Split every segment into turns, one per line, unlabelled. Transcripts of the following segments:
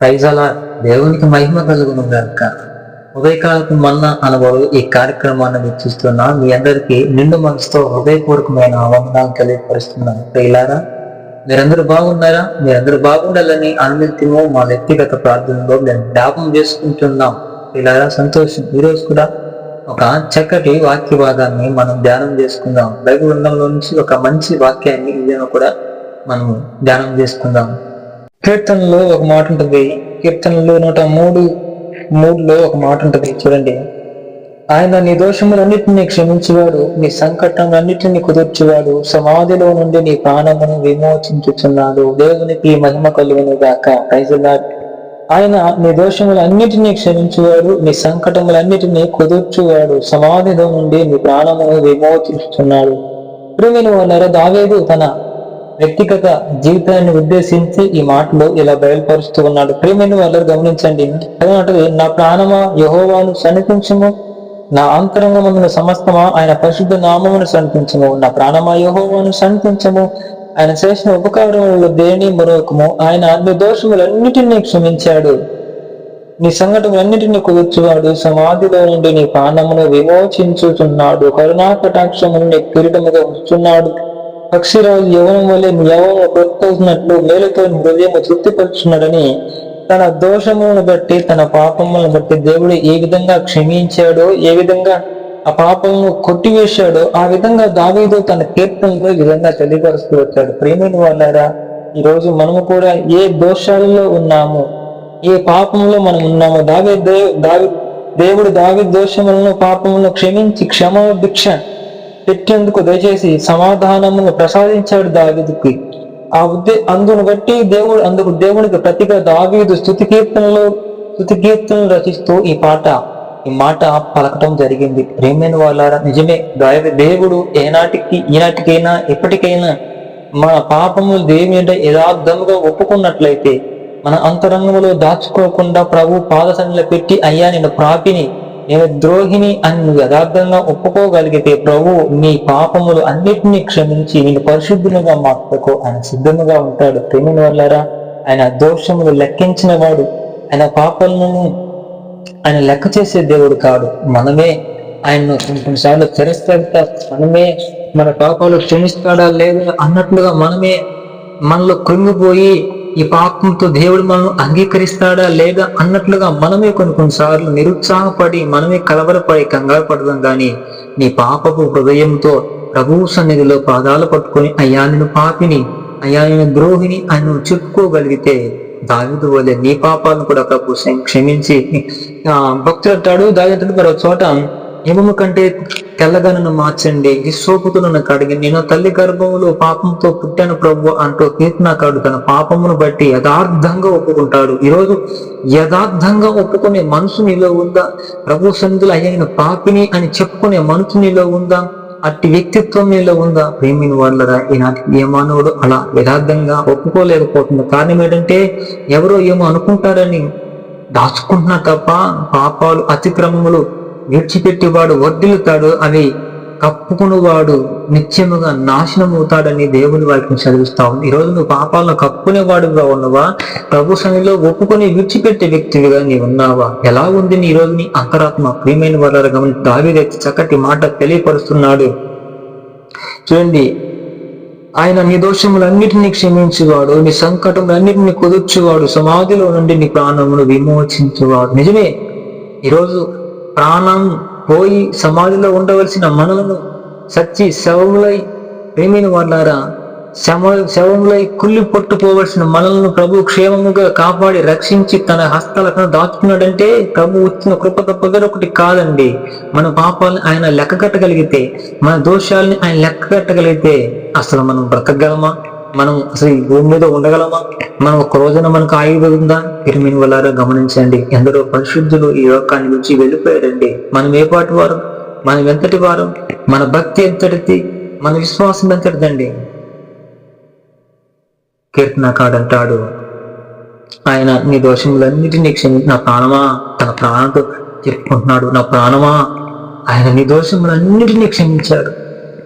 ప్రైజాల దేవునికి మహిమ కలుగును గాక. ఉదయకాలపు మన్న అనబడు ఈ కార్యక్రమాన్ని వీక్షిస్తున్న మీ అందరికీ నిండు మనసుతో హృదయపూర్వకమైన వందనాలు తెలియపరుస్తున్నాను. ప్రియులారా మీరందరూ బాగున్నారా? మీరందరూ బాగుండాలని అనుమతిమో మా వ్యక్తిగత ప్రార్థనలో మేము జ్ఞాపం చేసుకుంటున్నాం. ప్రియులారా సంతోషం. ఈరోజు కూడా ఒక చక్కటి వాక్య భాగాన్ని మనం ధ్యానం చేసుకుందాం. బైబిల్ గ్రంథంలో నుంచి ఒక మంచి వాక్యాన్ని ఇదేమో కూడా మనం ధ్యానం చేసుకుందాం. కీర్తనలో ఒక మాట ఉంటుంది. కీర్తనలో నూట మూడు మూడులో ఒక మాట ఉంటుంది. చూడండి. ఆయన నీ దోషములన్నింటినీ క్షమించేవాడు నీ సంకటములన్నింటినీ కుదుర్చువాడు సమాధిలో నుండి నీ ప్రాణమును విమోచించుచున్నాడు. దేవునికి మహిమ కలుగును గాక. ప్రైజులాడ్ ఆయన నీ దోషములన్నిటినీ క్షమించువాడు నీ సంకటములన్నిటినీ కుదుర్చువాడు సమాధిలో నుండి నీ ప్రాణమును విమోచించుచున్నాడు. ఓ నర దావేదు తన వ్యక్తిగత జీవితాన్ని ఉద్దేశించి ఈ మాటలు ఇలా బయలుపరుస్తూ ఉన్నాడు. ప్రియమైన వాళ్ళు గమనించండి. అదేమంటది నా ప్రాణమా యహోవాను సన్నిధించము నా అంతరంగమును సమస్తమా ఆయన పరిశుద్ధ నామమును సన్నిధించము నా ప్రాణమా యహోవాను సన్నిధించము ఆయన చేసిన ఉపకారములలో దేని మరొకము? ఆయన అన్ని దోషములన్నిటినీ క్షమించాడు. నీ సంఘటనలన్నిటిని కూర్చువాడు సమాధిలో నుండి నీ ప్రాణమును విమోచించుచున్నాడు. కరుణా కటాక్షమును నీ కిరీటముగా ఉంచుతున్నాడు పక్షిరాజు యవనం వల్లే నీ యవనం మేలుతో హృదయం తృప్తిపరుచున్నాడని తన దోషములను బట్టి తన పాపములను బట్టి దేవుడు ఏ విధంగా క్షమించాడో ఏ విధంగా ఆ పాపమును కొట్టివేశాడో ఆ విధంగా దావీదు తన కీర్తనలో ఈ విధంగా తెలియపరుస్తూ వచ్చాడు. ప్రేమిని వాళ్ళారా ఈ రోజు మనము కూడా ఏ దోషాలలో ఉన్నాము ఏ పాపంలో మనం ఉన్నాము దావే దేవ్ దావి దేవుడు దావి దోషములను పాపములను క్షమించి క్షమ భిక్ష పెట్టేందుకు దయచేసి సమాధానమును ప్రసాదించాడు దావీదుకి. ఆ ఉద్దే అందును బట్టి దేవుడు అందుకు దేవునికి ప్రతిగా దావీదు స్థుతి కీర్తనలు స్థుతి కీర్తనలు రచిస్తూ ఈ పాట ఈ మాట పలకటం జరిగింది. ప్రేమైన వాళ్ళారా నిజమే దావి దేవుడు ఏనాటికి ఈనాటికైనా ఎప్పటికైనా మన పాపములు దేవుని అంటే యథార్థముగా ఒప్పుకున్నట్లయితే మన అంతరంగంలో దాచుకోకుండా ప్రభు పాదసంలో పెట్టి అయ్యా నేను ప్రాపిని నేను ద్రోహిని అని నువ్వు యథార్థంగా ఒప్పుకోగలిగితే ప్రభు నీ పాపములు అన్నిటినీ క్షమించి నేను పరిశుద్ధులుగా మార్చుకో ఆయన సిద్ధముగా ఉంటాడు. ప్రేమిని వల్లరా ఆయన దోషములు లెక్కించిన వాడు ఆయన పాపలను ఆయన లెక్క చేసే దేవుడు కాడు. మనమే ఆయన్ను కొన్ని కొన్నిసార్లు తిరస్కరిస్తా మనమే మన పాపాలు క్షమిస్తాడా లేదా అన్నట్లుగా మనమే మనలో కృంగిపోయి ఈ పాపంతో దేవుడు మనం అంగీకరిస్తాడా లేదా అన్నట్లుగా మనమే కొన్ని కొన్నిసార్లు నిరుత్సాహపడి మనమే కలవరపడి కంగారు పడదాం కానీ నీ పాపపు హృదయంతో ప్రభువు సన్నిధిలో పాదాలు పట్టుకొని అయ్యా నేను పాపిని అయ్యా నేను ద్రోహిని అని నువ్వు చెప్పుకోగలిగితే దావిదు వలె నీ పాపాలను కూడా ప్రభు క్షమించి ఆ భక్తుడు అంటాడు దావింటాడు మరో చోట హిమము కంటే తెల్లగా నన్ను మార్చండి. విశ్వపుతు నన్ను కడిగి నేను తల్లి గర్భములో పాపంతో పుట్టాను ప్రభు అంటూ కీర్తనకాడు తన పాపమును బట్టి యథార్థంగా ఒప్పుకుంటాడు. ఈరోజు యథార్థంగా ఒప్పుకునే మనసు నీలో ఉందా? ప్రభు సన్నిధులు అయ్యా పాపిని అని చెప్పుకునే మనసు నీలో ఉందా? అట్టి వ్యక్తిత్వం నీలో ఉందా? ప్రేమిని వాళ్ళరా ఈనాటి ఏ మానవుడు అలా యథార్థంగా ఒప్పుకోలేకపోతుంది. కారణం ఏంటంటే ఎవరో ఏమో అనుకుంటారని దాచుకుంటున్నా తప్ప పాపాలు అతిక్రమములు విడిచిపెట్టేవాడు వర్ధిల్లుతాడు అవి కప్పుకునేవాడు నిత్యముగా నాశనం అవుతాడని దేవుని వాక్యం చదివిస్తా ఉంది. ఈ రోజు నువ్వు పాపాలను కప్పుకునేవాడుగా ఉన్నవా? ప్రభు సన్నిలో ఒప్పుకొని విడిచిపెట్టే వ్యక్తివిగా నీ ఉన్నావా? ఎలా ఉంది నీ రోజు నీ అంతరాత్మ? ప్రియమైన వాళ్ళ గమని దావి చక్కటి మాట తెలియపరుస్తున్నాడు. చూడండి ఆయన నీ దోషములన్నిటినీ క్షమించేవాడు నీ సంకటములన్నిటిని కుదుర్చువాడు సమాధిలో నుండి నీ ప్రాణమును విమోచించేవాడు. నిజమే ఈరోజు ప్రాణం పోయి సమాధిలో ఉండవలసిన మనలను సచ్చి శవములై ప్రేమిన వాళ్ళారా శవ శవములై కుళ్ళి పట్టుకోవలసిన మనలను ప్రభు క్షేమముగా కాపాడి రక్షించి తన హస్తాలకు దాచుకున్నాడంటే ప్రభు వచ్చిన కృప తప్ప ఒకటి కాదండి. మన పాపాలను ఆయన లెక్క కట్టగలిగితే మన దోషాలని ఆయన లెక్క కట్టగలిగితే అసలు మనం బ్రతకగలమా? మనం అసలు ఈ భూమి మీద ఉండగలమా? మనం ఒక రోజున మనకు ఆయుధ ఉందా? పిరిమిన వల్లారా గమనించండి. ఎందరో పరిశుద్ధులు ఈ లోకాన్ని నుంచి వెళ్ళిపోయారండి. మనం ఏ పాటి వారు? మనం ఎంతటి వారు? మన భక్తి ఎంతటిది? మన విశ్వాసం ఎంతటిదండి? కీర్తనకాడంటాడు ఆయన నీ దోషములన్నిటినీ క్షమి నా ప్రాణమా? తన ప్రాణంతో చెప్పుకుంటున్నాడు. నా ప్రాణమా? ఆయన నీ దోషములన్నిటినీ క్షమించాడు.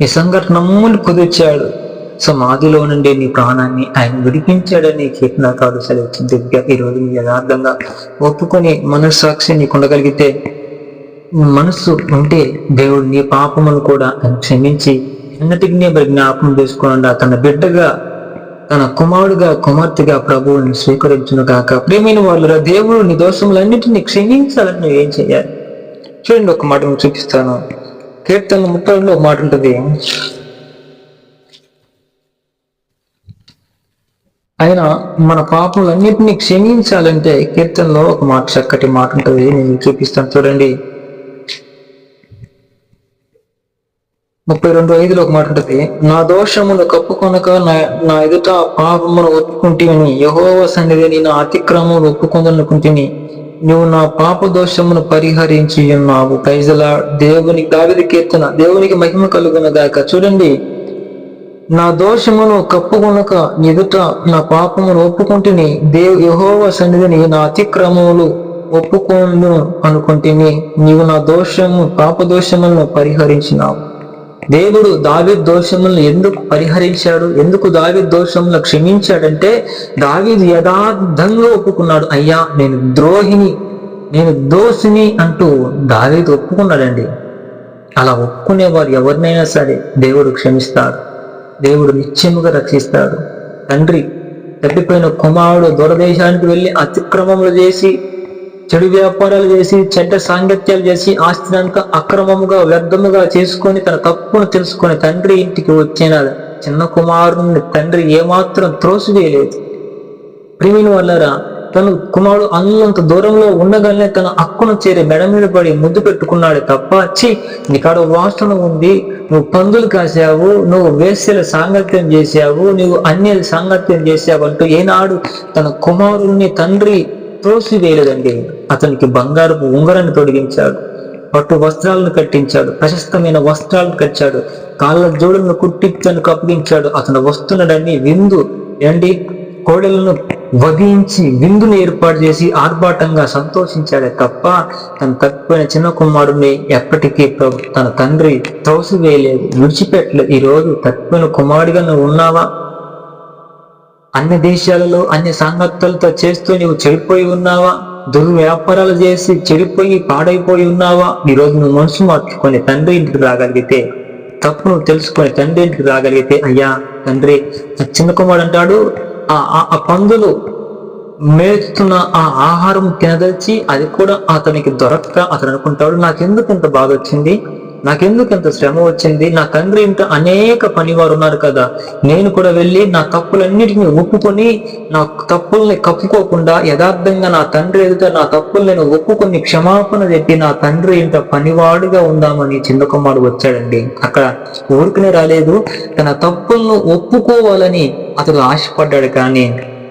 నీ సంఘటనమ్మని కుదిర్చాడు. సమాధిలో నుండి నీ ప్రాణాన్ని ఆయన విడిపించాడని కీర్తనకాలు సెలవుచ్చింది ఈ రోజు నీ యథార్థంగా ఒప్పుకొని మనస్సాక్షి నీకు ఉండగలిగితే మనస్సు ఉంటే దేవుడు నీ పాపమును కూడా ఆయన క్షమించి ఎన్నటికి మరి జ్ఞాపకం చేసుకోకుండా తన బిడ్డగా తన కుమారుడుగా కుమార్తెగా ప్రభువుని స్వీకరించును కాక ప్రేమైన వాళ్ళు దేవుడు నీ దోషములన్నింటినీ క్షమించాలని నువ్వు ఏం చేయాలి? చూడండి ఒక మాట చూపిస్తాను. కీర్తన ముప్పై ఒక మాట ఉంటుంది ఆయన మన పాపములన్నింటినీ క్షమించాలంటే కీర్తనలో ఒక మాట చక్కటి మాట ఉంటుంది. నేను చూపిస్తాను చూడండి. ముప్పై రెండు ఐదులో ఒక మాట ఉంటుంది. నా దోషమును కప్పుకొనక నా నా ఎదుట పాపమును ఒప్పుకుంటేని యహోవ సన్నిధి నా అతిక్రమమును ఒప్పుకొందనుకుంటుని నువ్వు నా పాప దోషమును పరిహరించి ఉన్నావు. ప్రైజలా దేవుని దావిది కీర్తన దేవునికి మహిమ కలుగునగాక చూడండి. నా దోషమును కప్పుకొనక ఎదుట నా పాపమును ఒప్పుకుంటుని దేవు యహోవ సన్నిధిని నా అతిక్రమములు ఒప్పుకోను అనుకుంటుని నీవు నా దోషము పాపదోషములను పరిహరించినావు. దేవుడు దావి దోషములను ఎందుకు పరిహరించాడు? ఎందుకు దావి దోషములను క్షమించాడంటే దావీదు యథార్థంగా ఒప్పుకున్నాడు. అయ్యా నేను ద్రోహిని నేను దోషిని అంటూ దావీదు ఒప్పుకున్నాడండి. అలా ఒప్పుకునేవారు ఎవరినైనా సరే దేవుడు క్షమిస్తాడు. దేవుడు నిత్యముగా రక్షిస్తాడు. తండ్రి తప్పిపోయిన కుమారుడు దూరదేశానికి వెళ్ళి అతిక్రమములు చేసి చెడు వ్యాపారాలు చేసి చెడ్డ సాంగత్యాలు చేసి ఆస్తిని అక్రమముగా వ్యర్థముగా చేసుకొని తన తప్పును తెలుసుకొని తండ్రి ఇంటికి వచ్చిన చిన్న కుమారుని తండ్రి ఏమాత్రం త్రోసివేయలేదు. ప్రిమిన వల్లరా తను కుమారుడు అన్నంత దూరంలో ఉండగానే తన అక్కును చేరి మెడ మీద పడి ముద్దు పెట్టుకున్నాడు తప్ప చి నీకాడ వాసన ఉంది. నువ్వు పందులు కాసావు నువ్వు వేస్యల సాంగత్యం చేశావు నువ్వు అన్య సాంగత్యం చేశావు అంటూ ఏనాడు తన కుమారుని తండ్రి త్రోసివేయలేదండి. అతనికి బంగారపు ఉంగరాన్ని తొడిగించాడు పట్టు వస్త్రాలను కట్టించాడు ప్రశస్తమైన వస్త్రాలను కట్టాడు కాళ్ళ జోడులను కుట్టి తనకు అప్పగించాడు అతను వస్తున్నాడని విందు ఏంటి? కోడలను వగించి విందుని ఏర్పాటు చేసి ఆర్భాటంగా సంతోషించాడే తప్ప తన తప్పిపోయిన చిన్న కుమారుడిని ఎప్పటికీ తన తండ్రి త్రోసివేయలేదు విడిచిపెట్టలేదు. ఈ రోజు తప్పిపోయిన కుమారుడిగా నువ్వు ఉన్నావా? అన్ని దేశాలలో అన్ని సంగతులతో చేస్తూ నువ్వు చెడిపోయి ఉన్నావా? దుర్వ్యాపారాలు చేసి చెడిపోయి పాడైపోయి ఉన్నావా? ఈరోజు నువ్వు మనసు మార్చుకొని తండ్రి ఇంటికి రాగలిగితే తప్పును తెలుసుకొని తండ్రి ఇంటికి రాగలిగితే అయ్యా తండ్రి చిన్న కుమారుడు అంటాడు ఆ ఆ- ఆ పందులు మేస్తున్న ఆ ఆహారం తినదలిచి అది కూడా అతనికి దొరక్క అతను అనుకుంటాడు నాకెందుకు ఇంత బాధ వచ్చింది నాకెందుకు ఇంత శ్రమ వచ్చింది? నా తండ్రి ఇంత అనేక పనివారు ఉన్నారు కదా. నేను కూడా వెళ్ళి నా తప్పులన్నిటిని ఒప్పుకొని నా తప్పుల్ని కప్పుకోకుండా యథార్థంగా నా తండ్రి ఎదుట నా తప్పులు నేను ఒప్పుకొని క్షమాపణ చెప్పి నా తండ్రి ఇంత పనివాడుగా ఉందామని చిన్న కుమారుడు వచ్చాడండి. అక్కడ ఊరికనే రాలేదు. తన తప్పులను ఒప్పుకోవాలని అతడు ఆశపడ్డాడు కానీ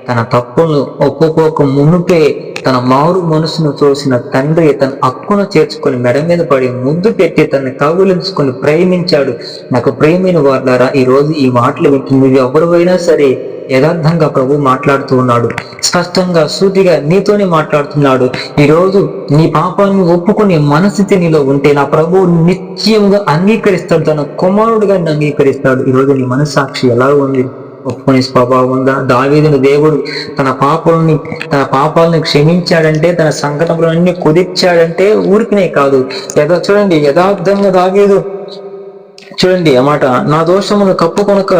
తన తప్పులను ఒప్పుకోక మునుపే తన మారు మనసును చూసిన తండ్రి తన అక్కును చేర్చుకొని మెడ మీద పడి ముద్దు పెట్టి తనని కౌగులించుకొని ప్రేమించాడు. నాకు ప్రేమైన వాళ్ళారా ఈ రోజు ఈ మాటలు వింటుంది ఎవరివైనా సరే యథార్థంగా ప్రభు మాట్లాడుతూ ఉన్నాడు. స్పష్టంగా సూటిగా నీతోనే మాట్లాడుతున్నాడు. ఈ రోజు నీ పాపాన్ని ఒప్పుకొని మనస్థితి నీలో ఉంటే నా ప్రభు నిత్యంగా అంగీకరిస్తాడు. తన కుమారుడుగా అంగీకరిస్తాడు. ఈ రోజు నీ మనస్సాక్షి ఎలా ఉంది? ఒప్పుకునే స్వభావం ఉందా దావీదుని దేవుడు తన పాపాలని తన పాపాలను క్షమించాడంటే తన సంకటములన్నీ కుదిర్చాడంటే ఊరికినే కాదు యథా చూడండి యథార్థంగా దావీదు చూడండి ఆ మాట నా దోషమును కప్పుకొనక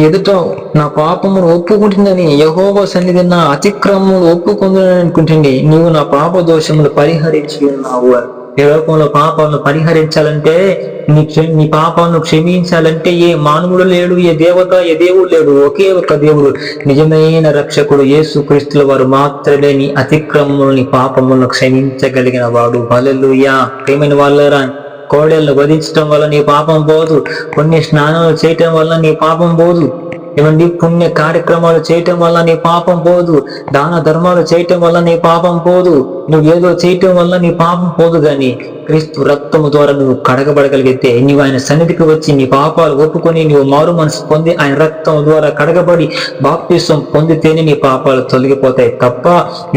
ఎదుట నా పాపమును ఒప్పుకుంటుందని యహోవ సన్నిధి నా అతిక్రమములు ఒప్పుకుందని అనుకుంటుంది నీవు నా పాప దోషములు పరిహరించి ఉన్నావు అని. ఈ లోకంలో పాపాలను పరిహరించాలంటే నీ క్ష- నీ పాపాలను క్షమించాలంటే ఏ మానవుడు లేడు ఏ దేవత ఏ దేవుడు లేడు ఒకే ఒక దేవుడు. నిజమైన రక్షకుడు యేసు క్రీస్తుల వారు మాత్రమే నీ అతిక్రమములని పాపములను క్షమించగలిగిన వాడు. బలలుయా ప్రేమైన వాళ్ళరా కోడలను వధించడం వల్ల నీ పాపం పోదు. కొన్ని స్నానాలు చేయటం వల్ల నీ పాపం పోదు. ఏమండి? పుణ్య కార్యక్రమాలు చేయటం వల్ల నీ పాపం పోదు. దాన ధర్మాలు చేయటం వల్ల నీ పాపం పోదు. నువ్వు ఏదో చేయటం వల్ల నీ పాపం పోదు కానీ క్రీస్తు రక్తము ద్వారా నువ్వు కడగబడగలిగితే నీవు ఆయన సన్నిధికి వచ్చి నీ పాపాలు ఒప్పుకొని నీవు మారు మనసు పొంది ఆయన రక్తం ద్వారా కడగబడి బాప్తిసం పొందితేనే నీ పాపాలు తొలగిపోతాయి తప్ప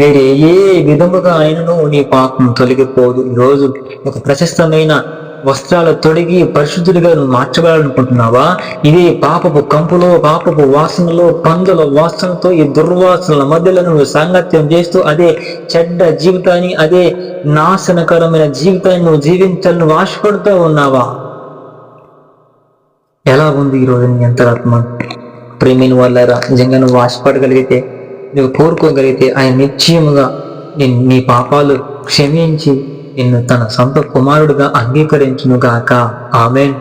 వేరే ఏ విధముగా ఆయనను నీ పాపం తొలగిపోదు. ఈ రోజు ఒక ప్రశస్తమైన వస్త్రాలు తొడిగి పరిశుద్ధుడిగా మార్చబడాలనుకుంటున్నావా? ఇది పాపపు కంపులో పాపపు వాసనలో పందుల వాసనతో ఈ దుర్వాసనల మధ్యలో నువ్వు సాంగత్యం చేస్తూ అదే చెడ్డ జీవితాన్ని అదే నాశనకరమైన జీవితాన్ని నువ్వు జీవించాలని నువ్వు ఆశపడుతూ ఉన్నావా? ఎలా ఉంది ఈరోజు నీ అంతరాత్మ? ప్రేమిని వాళ్ళరా నిజంగా నువ్వు ఆశపడగలిగితే నువ్వు కోరుకోగలిగితే ఆయన నిశ్చయముగా నీ పాపాలు క్షమించి నిన్ను తన సొంత కుమారుడుగా అంగీకరించునుగాక ఆమె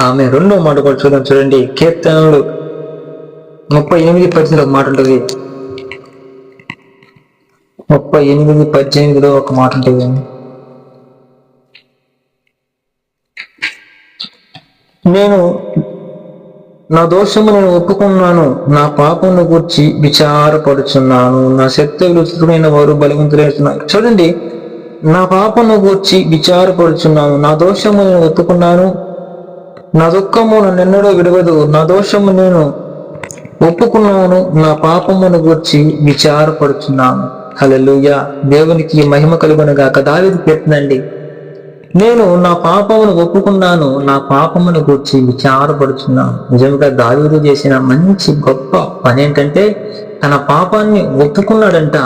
ఆమె రెండో మాట కూడా చూడండి చూడండి. కీర్తనలు ముప్పై ఎనిమిది పద్దెనిమిది ఒక మాట ఉంటుంది. ముప్పై ఎనిమిది పద్దెనిమిదిలో ఒక మాట ఉంటుంది. నేను నా దోషము నేను ఒప్పుకున్నాను. నా పాపమును గురించి విచారపడుచున్నాను నా శక్తి విలుచుకున్న వారు బలవంతులేస్తున్నారు చూడండి. నా పాపను గూర్చి విచారపడుచున్నాను. నా దోషము నేను ఒప్పుకున్నాను. నా దుఃఖము నిన్నడో విడవదు. నా దోషము నేను ఒప్పుకున్నాను. నా పాపమును గూర్చి విచారపడుచున్నాను. హలలుయ దేవునికి మహిమ కలుగునగాక. దావిది పెట్టినండి నేను నా పాపమును ఒప్పుకున్నాను. నా పాపమును గూర్చి విచారపడుచున్నాను. నిజంగా దావీదు చేసిన మంచి గొప్ప పని ఏంటంటే తన పాపాన్ని ఒప్పుకున్నాడంట.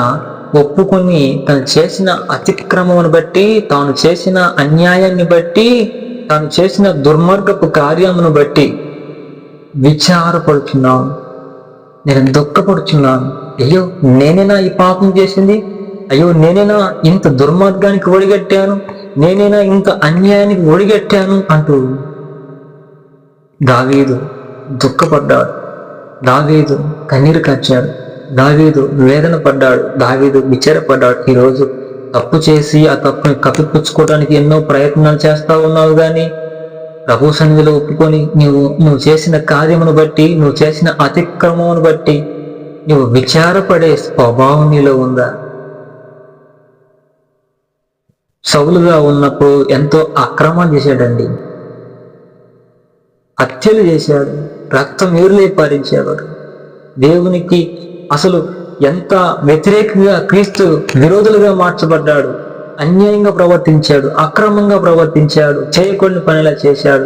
ఒప్పుకొని తను చేసిన అతిక్రమమును బట్టి తాను చేసిన అన్యాయాన్ని బట్టి తాను చేసిన దుర్మార్గపు కార్యమును బట్టి విచారపడుతున్నాను నేను దుఃఖపడుచున్నాను. అయ్యో నేనేనా ఈ పాపం చేసింది? అయ్యో నేనేనా ఇంత దుర్మార్గానికి ఒడిగట్టాను? నేనేనా ఇంత అన్యాయానికి ఒడిగట్టాను? అంటూ దావీదు దుఃఖపడ్డాడు. దావీదు కన్నీరు కచ్చాడు దావీదు వేదన పడ్డాడు. దావీదు విచారపడ్డాడు. ఈరోజు తప్పు చేసి ఆ తప్పుని కప్పిపుచ్చుకోవడానికి ఎన్నో ప్రయత్నాలు చేస్తా ఉన్నావు కానీ ప్రభు సన్నిధిలో ఒప్పుకొని నువ్వు నువ్వు చేసిన కార్యమును బట్టి నువ్వు చేసిన అతిక్రమమును బట్టి నువ్వు విచారపడే స్వభావం నీలో ఉందా? సౌలుగా ఉన్నప్పుడు ఎంతో అక్రమం చేశాడండి. హత్యలు చేశాడు. రక్తం ఏరులే పారించేవాడు. దేవునికి అసలు ఎంత వ్యతిరేకంగా క్రీస్తు విరోధులుగా మార్చబడ్డాడు అన్యాయంగా ప్రవర్తించాడు అక్రమంగా ప్రవర్తించాడు చేయకూడని పనిలా చేశాడు.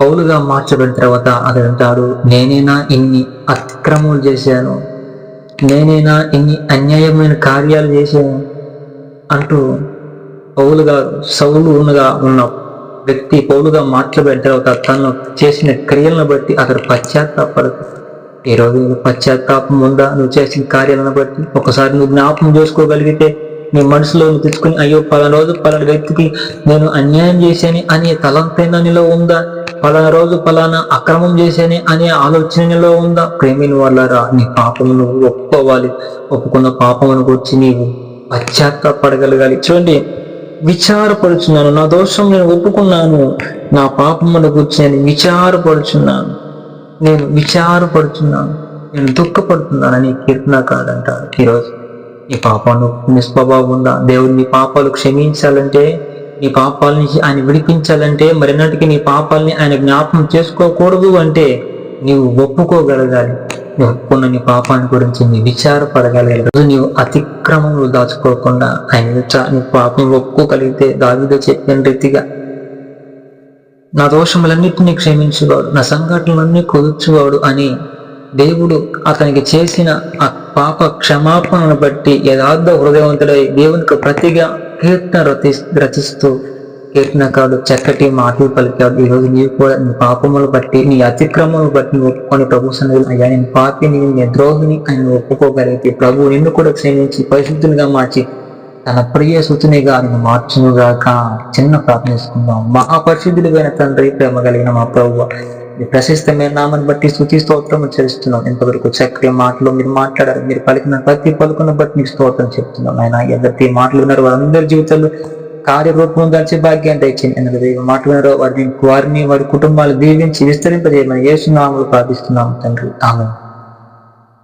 పౌలుగా మార్చబడిన తర్వాత అతడు అంటాడు నేనేనా ఇన్ని అతిక్రమాలు చేశాను? నేనేనా ఇన్ని అన్యాయమైన కార్యాలు చేశాను? అంటూ పౌలు గారు సౌలుగా ఉన్న వ్యక్తి పౌలుగా మార్చబడిన తర్వాత తను చేసిన క్రియలను బట్టి అతడు పశ్చాత్తాపడుతుంది ఈ రోజు పశ్చాత్తాపం ఉందా? నువ్వు చేసిన కార్యాలను బట్టి ఒకసారి నువ్వు జ్ఞాపకం చేసుకోగలిగితే నీ మనసులో తెచ్చుకుని అయ్యో పలానా రోజు పలానా వ్యక్తికి నేను అన్యాయం చేశాను అనే తలంతైనా నీలో ఉందా? పలానా రోజు పలానా అక్రమం చేశాను అనే ఆలోచన నీలో ఉందా? ప్రేమిని వాళ్ళరా నీ పాపము నువ్వు ఒప్పుకోవాలి. ఒప్పుకున్న పాపమును గురించి నీవు పశ్చాత్తాపడగలగాలి. చూడండి విచారపడుచున్నాను. నా దోషం నేను ఒప్పుకున్నాను. నా పాపమును గురించి నేను విచారపడుచున్నాను. నేను విచారపడుతున్నాను నేను దుఃఖపడుతున్నానని కీర్తనకాడు అంటాడు ఈరోజు నీ పాపాలు నిస్వభావం ఉందా దేవుడు నీ పాపాలు క్షమించాలంటే నీ పాపాల నుంచి ఆయన విడిపించాలంటే మరిన్నటికి నీ పాపాలని ఆయన జ్ఞాపకం చేసుకోకూడదు అంటే నీవు ఒప్పుకోగలగాలి. ఒప్పుకున్న నీ పాపాన్ని గురించి నీ విచారపడగలగాలి. రోజు నీవు అతిక్రమంలో దాచుకోకుండా ఆయన నీ పాపం ఒప్పుకోగలిగితే దావిదో చెప్పిన రీతిగా నా దోషములన్నిటినీ క్షమించువాడు నా సంఘటనలన్నీ కుదుర్చువాడు అని దేవుడు అతనికి చేసిన ఆ పాప క్షమాపణను బట్టి యథార్థ హృదయవంతుడై దేవునికి ప్రతిగా కీర్తన రచి రచిస్తూ కీర్తనకాడు చక్కటి మాటలు పలికాడు. ఈరోజు నీవు కూడా నీ పాపములు బట్టి నీ అతిక్రమములు బట్టి నువ్వు ఒప్పుకొని ప్రభు సన్నిధులు అయ్యా నేను పాపిని నేను ద్రోహిని అని ఒప్పుకోగలిగితే ప్రభు నిన్ను కూడా క్షమించి పరిశుద్ధునిగా మార్చి తన ప్రియ సుతునిగా ఆయన మార్చునుగాక చిన్న ప్రార్థన చేసుకుందాం. మహాపరిశుద్ధుడిగా తండ్రి ప్రేమ కలిగిన మా ప్రభు మీ ప్రశస్తమైన నామని బట్టి స్థుతి స్తోత్రం చేస్తున్నాం ఇంతవరకు చక్కటి మాటలు మీరు మాట్లాడారు. మీరు పలికిన ప్రతి పలుకున్న బట్టి మీకు స్తోత్రం చెప్తున్నాం. ఆయన ఎవరి మాటలు ఉన్నారు వారందరి జీవితాలు కార్యరూపం దాల్చే భాగ్యాన్ని దయచేయండి. ఎందుకంటే మాటలు విన్నారో వారిని వారిని వారి కుటుంబాలు దీవించి విస్తరింపజేయమని యేసునామలు ప్రార్థిస్తున్నాం తండ్రి. ఆమె